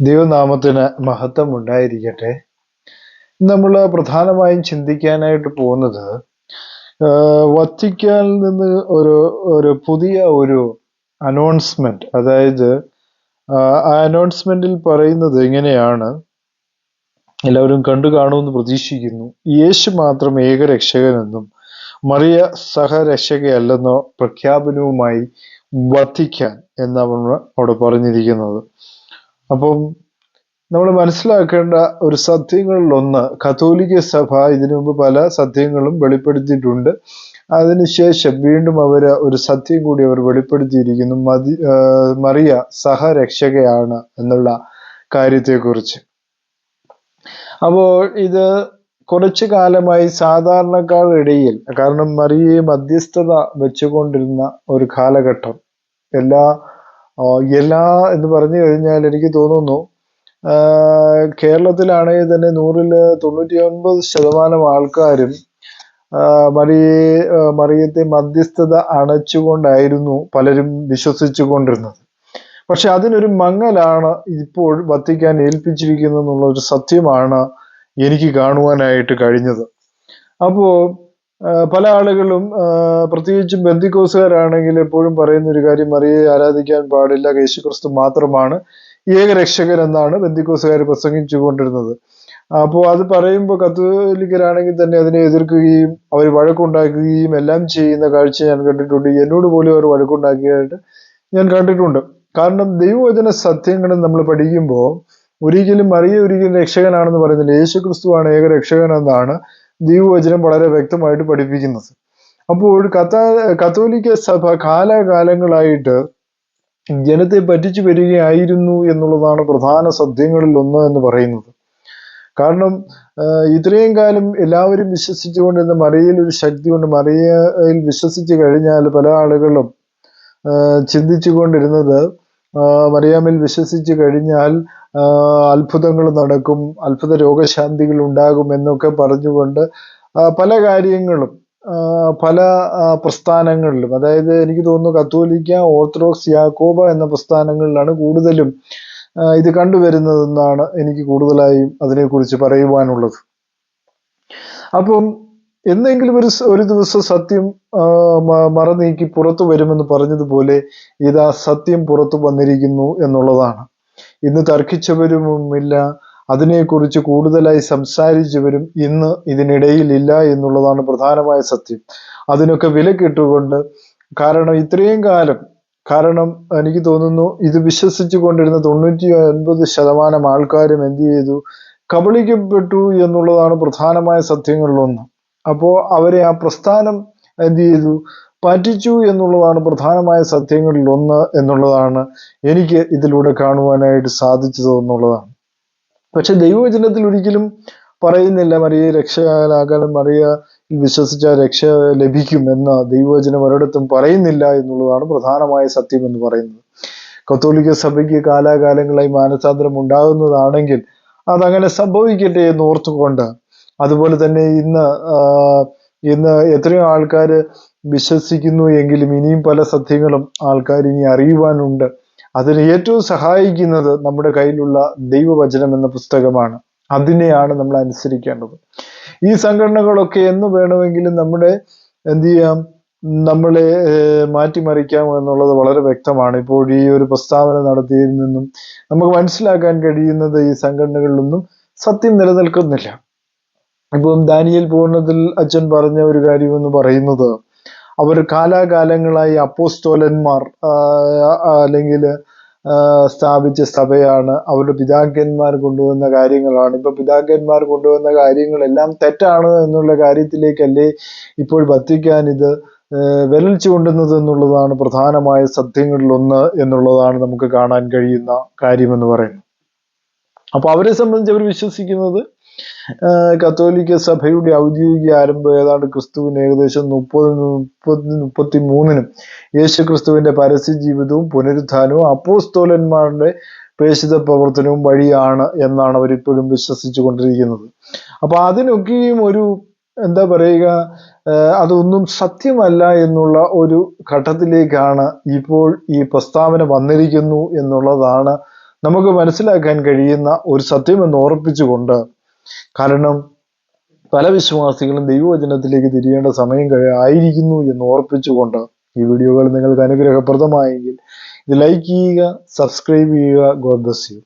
ദൈവനാമത്തിന് മഹത്വം ഉണ്ടായിരിക്കട്ടെ നമ്മൾ പ്രധാനമായും ചിന്തിക്കാനായിട്ട് പോകുന്നത് വത്തിക്കാനിൽ നിന്ന് ഒരു ഒരു പുതിയ ഒരു അനൗൺസ്മെന്റ് അതായത് ആ അനൗൺസ്മെന്റിൽ പറയുന്നത് എങ്ങനെയാണ് എല്ലാവരും കണ്ടു കാണുമെന്ന് പ്രതീക്ഷിക്കുന്നു. യേശു മാത്രം ഏകരക്ഷകനെന്നും മറിയ സഹരക്ഷകയല്ലെന്നോ പ്രഖ്യാപനവുമായി വത്തിക്കാൻ എന്നാണ് അവിടെ പറഞ്ഞിരിക്കുന്നത്. അപ്പം നമ്മൾ മനസ്സിലാക്കേണ്ട ഒരു സത്യങ്ങളിൽ ഒന്ന് കത്തോലിക്ക സഭ ഇതിനു മുമ്പ് പല സത്യങ്ങളും വെളിപ്പെടുത്തിയിട്ടുണ്ട്. അതിനുശേഷം വീണ്ടും അവർ ഒരു സത്യം കൂടി അവർ വെളിപ്പെടുത്തിയിരിക്കുന്നു. മതി മറിയ സഹരക്ഷകയാണ് എന്നുള്ള കാര്യത്തെക്കുറിച്ച്. അപ്പോൾ ഇത് കുറച്ചു കാലമായി സാധാരണക്കാരുടെ ഇടയിൽ കാരണം മറിയയെ മധ്യസ്ഥത വെച്ചുകൊണ്ടിരുന്ന ഒരു കാലഘട്ടം. എല്ലാ എല്ലാ എന്ന് പറഞ്ഞു കഴിഞ്ഞാൽ എനിക്ക് തോന്നുന്നു കേരളത്തിലാണെങ്കിൽ തന്നെ നൂറിൽ തൊണ്ണൂറ്റി ഒൻപത് ശതമാനം ആൾക്കാരും മറിയെ മറിയത്തെ മധ്യസ്ഥത അണച്ചുകൊണ്ടായിരുന്നു പലരും വിശ്വസിച്ചു കൊണ്ടിരുന്നത് പക്ഷെ അതിനൊരു മങ്ങലാണ് ഇപ്പോൾ വത്തിക്കാൻ ഏൽപ്പിച്ചിരിക്കുന്നത് എന്നുള്ള ഒരു സത്യമാണ് എനിക്ക് കാണുവാനായിട്ട് കഴിഞ്ഞത്. അപ്പോ ആ, പല ആളുകളും പ്രത്യേകിച്ചും ബന്ധിക്കോസുകാരാണെങ്കിൽ എപ്പോഴും പറയുന്ന ഒരു കാര്യം മറിയെ ആരാധിക്കാൻ പാടില്ല യേശുക്രിസ്തു മാത്രമാണ് ഏകരക്ഷകൻ എന്നാണ് ബന്ധിക്കോസുകാർ പ്രസംഗിച്ചു കൊണ്ടിരുന്നത് അപ്പോൾ അത് പറയുമ്പോൾ കത്തോലിക്കരാണെങ്കിൽ തന്നെ അതിനെ എതിർക്കുകയും അവർ വഴക്കുണ്ടാക്കുകയും എല്ലാം ചെയ്യുന്ന കാഴ്ച ഞാൻ കണ്ടിട്ടുണ്ട്. എന്നോട് പോലും അവർ വഴക്കുണ്ടാക്കിയായിട്ട് ഞാൻ കണ്ടിട്ടുണ്ട്. കാരണം ദൈവവചന സത്യങ്ങൾ നമ്മൾ പഠിക്കുമ്പോൾ ഒരിക്കലും മറിയ ഒരിക്കലും രക്ഷകനാണെന്ന് പറയുന്നില്ല. യേശു ക്രിസ്തുവാണ് ഏക രക്ഷകൻ എന്നാണ് ദൈവവചനം വളരെ വ്യക്തമായിട്ട് പഠിപ്പിക്കുന്നത്. അപ്പോൾ കത്താ കത്തോലിക്ക സഭ കാലാകാലങ്ങളായിട്ട് ജനത്തെ പറ്റിച്ചു വരികയായിരുന്നു എന്നുള്ളതാണ് പ്രധാന സത്യങ്ങളിൽ ഒന്ന് എന്ന് പറയുന്നത്. കാരണം ഇത്രയും കാലം എല്ലാവരും വിശ്വസിച്ചുകൊണ്ടിരുന്ന മറിയയിൽ ഒരു ശക്തി ശക്തിയുണ്ട്. മറിയയിൽ വിശ്വസിച്ച് കഴിഞ്ഞാൽ പല ആളുകളും ചിന്തിച്ചു കൊണ്ടിരുന്നത് മറിയാമിൽ വിശ്വസിച്ച് കഴിഞ്ഞാൽ അത്ഭുതങ്ങൾ നടക്കും അത്ഭുത രോഗശാന്തികൾ ഉണ്ടാകും എന്നൊക്കെ പറഞ്ഞുകൊണ്ട് പല കാര്യങ്ങളും പല പ്രസ്ഥാനങ്ങളിലും അതായത് എനിക്ക് തോന്നുന്നു കത്തോലിക്ക ഓർത്തഡോക്സ് യാക്കോബ എന്ന പ്രസ്ഥാനങ്ങളിലാണ് കൂടുതലും ഇത് കണ്ടുവരുന്നതെന്നാണ് എനിക്ക് കൂടുതലായും അതിനെക്കുറിച്ച് പറയുവാനുള്ളത്. അപ്പം എന്തെങ്കിലും ഒരു ഒരു ദിവസം സത്യം മറ നീക്കി പുറത്തു വരുമെന്ന് പറഞ്ഞതുപോലെ ഇതാ സത്യം പുറത്തു വന്നിരിക്കുന്നു എന്നുള്ളതാണ്. ഇന്ന് തർക്കിച്ചവരുമില്ല. അതിനെക്കുറിച്ച് കൂടുതലായി സംസാരിച്ചവരും ഇന്ന് ഇതിനിടയിൽ ഇല്ല എന്നുള്ളതാണ് പ്രധാനമായ സത്യം. അതിനൊക്കെ വിലക്കിട്ടുകൊണ്ട് കാരണം ഇത്രയും കാലം കാരണം എനിക്ക് തോന്നുന്നു ഇത് വിശ്വസിച്ചു കൊണ്ടിരുന്ന തൊണ്ണൂറ്റി ഒൻപത് ശതമാനം ആൾക്കാരും എന്ത് ചെയ്തു? കബളിക്കപ്പെട്ടു എന്നുള്ളതാണ് പ്രധാനമായ സത്യങ്ങളിലൊന്ന്. അപ്പോൾ അവരെ ആ പ്രസ്ഥാനം എന്ത് ചെയ്തു? പറ്റിച്ചു എന്നുള്ളതാണ് പ്രധാനമായ സത്യങ്ങളിൽ ഒന്ന് എന്നുള്ളതാണ് എനിക്ക് ഇതിലൂടെ കാണുവാനായിട്ട് സാധിച്ചത് എന്നുള്ളതാണ്. പക്ഷെ ദൈവവചനത്തിൽ ഒരിക്കലും പറയുന്നില്ല മറിയ രക്ഷകാലാകാലം മറിയ വിശ്വസിച്ച രക്ഷ ലഭിക്കും എന്ന് ദൈവവചനം ഒരിടത്തും പറയുന്നില്ല എന്നുള്ളതാണ് പ്രധാനമായ സത്യം എന്ന് പറയുന്നത്. കത്തോലിക്ക സഭയ്ക്ക് കാലാകാലങ്ങളായി മാനസാന്തരം ഉണ്ടാകുന്നതാണെങ്കിൽ അതങ്ങനെ സംഭവിക്കട്ടെ എന്ന് ഓർത്തുകൊണ്ട് അതുപോലെ തന്നെ ഇന്ന് ഇന്ന് എത്രയോ ആൾക്കാർ വിശ്വസിക്കുന്നു എങ്കിലും ഇനിയും പല സത്യങ്ങളും ആൾക്കാർ ഇനി അറിയുവാനുണ്ട്. അതിന് ഏറ്റവും സഹായിക്കുന്നത് നമ്മുടെ കയ്യിലുള്ള ദൈവവചനം എന്ന പുസ്തകമാണ്. അതിനെയാണ് നമ്മൾ അനുസരിക്കേണ്ടത്. ഈ സംഘടനകളൊക്കെ എന്ന് വേണമെങ്കിലും നമ്മുടെ എന്ത് ചെയ്യാം? നമ്മളെ മാറ്റിമറിക്കാം എന്നുള്ളത് വളരെ വ്യക്തമാണ്. ഇപ്പോൾ ഈ ഒരു പ്രസ്താവന നടത്തിയതിൽ നിന്നും നമുക്ക് മനസ്സിലാക്കാൻ കഴിയുന്നത് ഈ സംഘടനകളിലൊന്നും സത്യം നിലനിൽക്കുന്നില്ല. ഇപ്പം ദാനിയൽ പൂർണത്തിൽ അച്ഛൻ പറഞ്ഞ ഒരു കാര്യം എന്ന് പറയുന്നത് അവർ കാലാകാലങ്ങളായി അപ്പോസ്തോലന്മാർ അല്ലെങ്കിൽ സ്ഥാപിച്ച സഭയാണ്. അവരുടെ പിതാക്കന്മാർ കൊണ്ടുവന്ന കാര്യങ്ങളാണ്. ഇപ്പൊ പിതാക്കന്മാർ കൊണ്ടുവന്ന കാര്യങ്ങളെല്ലാം തെറ്റാണ് എന്നുള്ള കാര്യത്തിലേക്കല്ലേ ഇപ്പോൾ വത്തിക്കാൻ ഇത് വിരൽ ചൂണ്ടുന്നത് എന്നുള്ളതാണ് പ്രധാനമായ സത്യങ്ങളിലൊന്ന് എന്നുള്ളതാണ് നമുക്ക് കാണാൻ കഴിയുന്ന കാര്യമെന്ന് പറയുന്നത്. അപ്പൊ അവരെ സംബന്ധിച്ച് അവർ വിശ്വസിക്കുന്നത് കത്തോലിക്ക സഭയുടെ ഔദ്യോഗിക ആരംഭം ഏതാണ്ട് ക്രിസ്തുവിന് ഏകദേശം മുപ്പത് മുപ്പത്തി മുപ്പത്തി മൂന്നിനും യേശു ക്രിസ്തുവിന്റെ പരസ്യ ജീവിതവും പുനരുത്ഥാനവും അപ്പോസ്തോലന്മാരുടെ പ്രേഷിത പ്രവർത്തനവും വഴിയാണ് എന്നാണ് അവരിപ്പോഴും വിശ്വസിച്ചു കൊണ്ടിരിക്കുന്നത് അപ്പൊ അതിനൊക്കെയും ഒരു എന്താ പറയുക അതൊന്നും സത്യമല്ല എന്നുള്ള ഒരു ഘട്ടത്തിലേക്കാണ് ഇപ്പോൾ ഈ പ്രസ്താവന വന്നിരിക്കുന്നു എന്നുള്ളതാണ് നമുക്ക് മനസ്സിലാക്കാൻ കഴിയുന്ന ഒരു സത്യം എന്ന് ഓർപ്പിച്ചുകൊണ്ട് കാരണം പല വിശ്വാസികളും ദൈവവചനത്തിലേക്ക് തിരിയേണ്ട സമയം ആയിരിക്കുന്നു എന്ന് ഓർപ്പിച്ചുകൊണ്ട് ഈ വീഡിയോകൾ നിങ്ങൾക്ക് അനുഗ്രഹപ്രദമായെങ്കിൽ ഇത് ലൈക്ക് ചെയ്യുക സബ്സ്ക്രൈബ് ചെയ്യുക. God bless you